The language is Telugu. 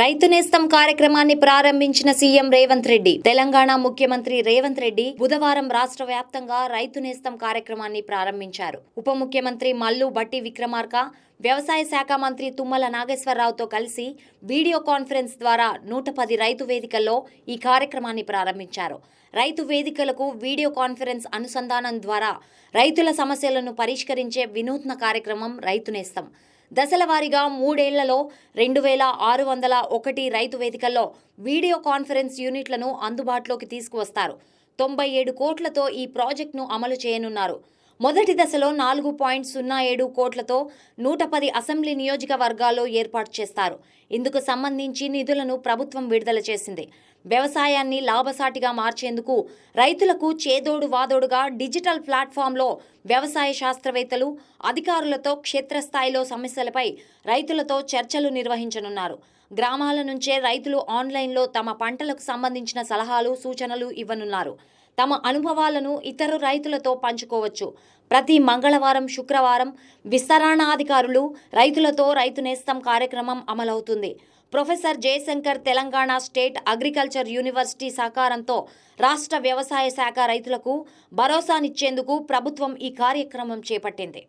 రైతు నేస్తం కార్యక్రమాన్ని ప్రారంభించిన సీఎం రేవంత్ రెడ్డి తెలంగాణ ముఖ్యమంత్రి రేవంత్ రెడ్డి బుధవారం రాష్ట్ర వ్యాప్తంగా రైతు నేస్తం కార్యక్రమాన్ని ప్రారంభించారు. ఉప ముఖ్యమంత్రి మల్లు బట్టి విక్రమార్క వ్యవసాయ శాఖ మంత్రి తుమ్మల నాగేశ్వరరావుతో కలిసి వీడియో కాన్ఫరెన్స్ ద్వారా నూట పది రైతు వేదికల్లో ఈ కార్యక్రమాన్ని ప్రారంభించారు. రైతు వేదికలకు వీడియో కాన్ఫరెన్స్ అనుసంధానం ద్వారా రైతుల సమస్యలను పరిష్కరించే వినూత్న కార్యక్రమం రైతు నేస్తం. దశల వారీగా మూడేళ్ళలో రెండు వేల ఆరు వందల ఒకటి రైతు వేదికల్లో వీడియో కాన్ఫరెన్స్ యూనిట్లను అందుబాటులోకి తీసుకువస్తారు. తొంభై ఏడు కోట్లతో ఈ ప్రాజెక్టును అమలు చేయనున్నారు. మొదటి దశలో నాలుగు పాయింట్ సున్నా ఏడు కోట్లతో నూట పది అసెంబ్లీ నియోజకవర్గాల్లో ఏర్పాటు చేస్తారు. ఇందుకు సంబంధించి నిధులను ప్రభుత్వం విడుదల చేసింది. వ్యవసాయాన్ని లాభసాటిగా మార్చేందుకు రైతులకు చేదోడు వాదోడుగా డిజిటల్ ప్లాట్ఫామ్లో వ్యవసాయ శాస్త్రవేత్తలు అధికారులతో క్షేత్రస్థాయిలో సమస్యలపై రైతులతో చర్చలు నిర్వహించనున్నారు. గ్రామాల నుంచే రైతులు ఆన్లైన్లో తమ పంటలకు సంబంధించిన సలహాలు సూచనలు ఇవ్వనున్నారు. తమ అనుభవాలను ఇతర రైతులతో పంచుకోవచ్చు. ప్రతి మంగళవారం శుక్రవారం విస్తరణాధికారులు రైతులతో రైతు నేస్తం కార్యక్రమం అమలవుతుంది. Professor Jayashankar Telangana state agriculture university సహకారంతో రాష్ట్ర వ్యవసాయ శాఖ రైతులకు భరోసానిచ్చేందుకు ప్రభుత్వం ఈ కార్యక్రమం చేపట్టింది.